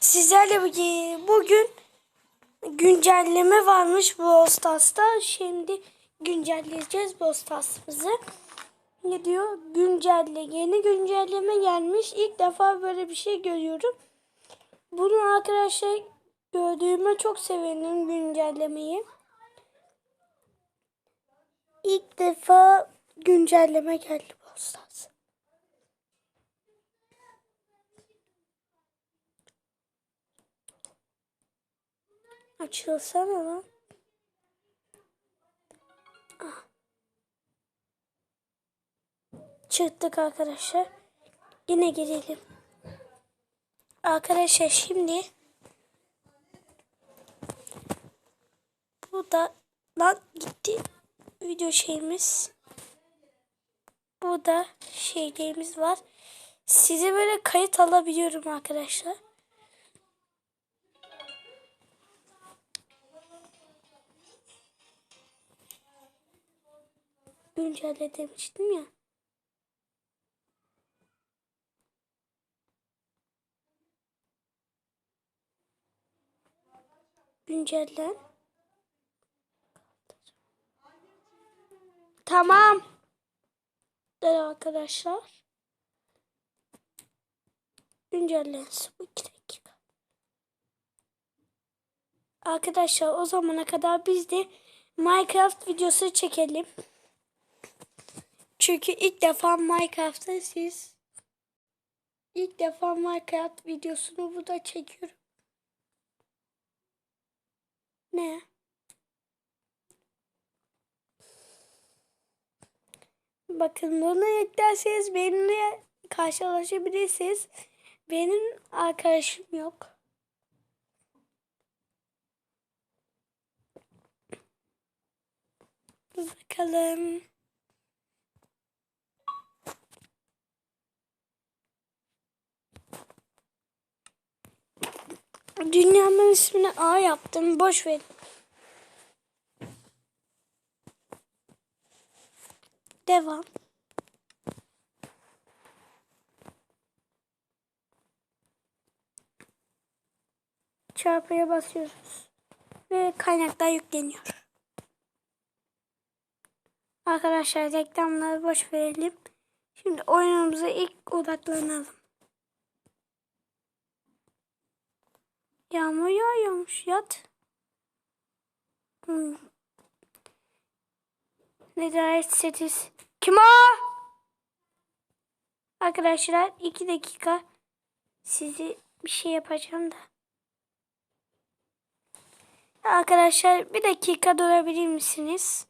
Sizlerle bugün, güncelleme varmış bu. Şimdi güncelleyeceğiz bu. Ne diyor? Güncelle. Yeni güncelleme gelmiş. İlk defa böyle bir şey görüyorum. Bunu arkadaşlar gördüğüme çok sevindim güncellemeyi. İlk defa güncelleme geldi bu. Açılsana lan. Ah. Çıktık arkadaşlar. Yine girelim. Arkadaşlar şimdi bu da lan gitti video şeyimiz. Bu da şeylerimiz var. Size böyle kayıt alabiliyorum arkadaşlar. Güncelle demiştim ya. Güncellen. Tamam. Der arkadaşlar. Güncellensin bu iki dakika. Arkadaşlar o zamana kadar biz de Minecraft videosu çekelim. Çünkü ilk defa Minecraft'ta siz ilk defa Minecraft videosunu burada çekiyorum. Ne? Bakın bunu eklerseniz benimle karşılaşabilirsiniz. Benim arkadaşım yok. Bakalım. Dünyamın ismini A yaptım. Boş ver. Devam. Çarpıya basıyoruz. Ve kaynaklar yükleniyor. Arkadaşlar reklamları boş verelim. Şimdi oyunumuza ilk odaklanalım. Yağmur yağıyormuş yat. Hmm. Nedayet setiz. Kim o? Arkadaşlar iki dakika sizi bir şey yapacağım da. Arkadaşlar bir dakika durabilir misiniz?